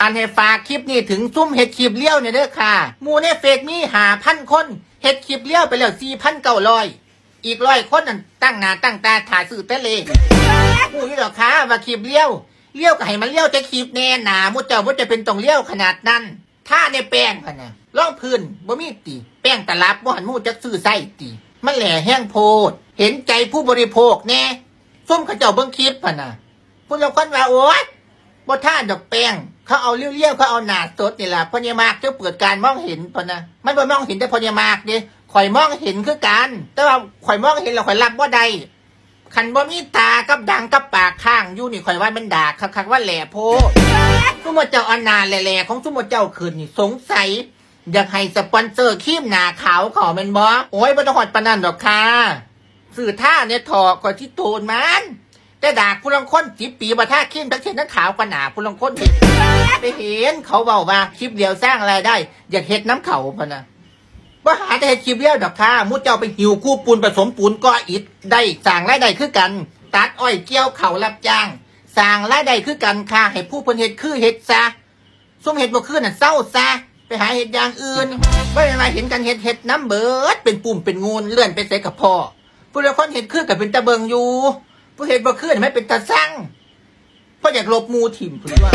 อันให้ฝากคลิปนี้ถึงซุ่มเห็ดคลิปเลี้ยวเนี่ยเด้อค่ะมูในเฟซมีหาพันคนเห็ดคลิปเลี้ยวไปแล้วสี่พันเก้าร้อยอีกร้อยคนนั่นตั้งหน้าตั้งตาถ่ายสื่อเตเลยกูนี่หรอคะว่าคลิปเลี้ยวเลี้ยวก็ให้มันเลี้ยวแต่คลิปแน่หนามุดเจ้ามุดจะเป็นตรงเลี้ยวขนาดนั้นถ้าในแป้งพะนะล่องพื้นบ่มีตีแป้งตลับบ่หันมูจักซื้อไส้ตีมันแหล่แห้งโพด เห็นใจผู้บริโภคแน่ส้มเขาเจ้าเบิ่งคลิปพะนะผู้ลางคนว่าโอ๊ยบ่ท่าดอกแป้ง เขาเอาเลี้ยวๆเขาเอาหนาสดนี่แหละพญามากจะเปิดการมองเห็นพะนะมันบ่มองเห็นแต่พญามากเด้ข่อยมองเห็นคือกัน แต่ว่าข่อยมองเห็นแล้วข่อยรับบ่ได้คันบ่มีตากับดังกับปากข้างอยู่นี่ข่อยว่ามันด่าคักๆว่าแหล่โพซุมมเจ้าอนาแหล่ๆของซุมมเจ้าคืนนี่สงสัยอยากให้สปอนเซอร์คีมหนาขาวขาแม่นบ่โอ้ยบ่ต้องฮอดปนนั้นดอกค่ะสื่อท่าเนี่ยถอกก่อนที่โตนมัน แต่ด่าผู้ลังคนสิบปีมาท่าเข้มทั้งเช่นนั้นขาวกว่าหนาผู้ลังคนเห็นไปเห็นเขาเบาว่าคลิปเดียวสร้างอะไรายได้ อยากเห็ดน้ำเขาพะนะว่าหาแต่เห็ดคลิปเดียวดอกค่ะมุดเจ้าไปหิวกู้ปูนผสมปูนก็อิดได้สั่งรายได้คือกัน ตัดอ้อยเกี่ยวเขารับจ้างสั่งรายได้คือกันค่ะให้ผู้เพนเห็ดคือเห็ดซะส้มเห็ดบ่คือน่ะเศร้าซะไปหาเห็ดอย่างอื่นไม่ได้มาเห็นกันเห็ดเห็ดน้ำเบิด เป็นปุ่มเป็นงูเลื่อนไปใส่กับพ่อผู้ลังคนเห็ดคือกับเป็นตะเบิงอยู่ ผู้เห็นบ่ขึ้นไม่เป็นตาสั่งเพราะอยากหลบมูถิ่มเพื่อว่า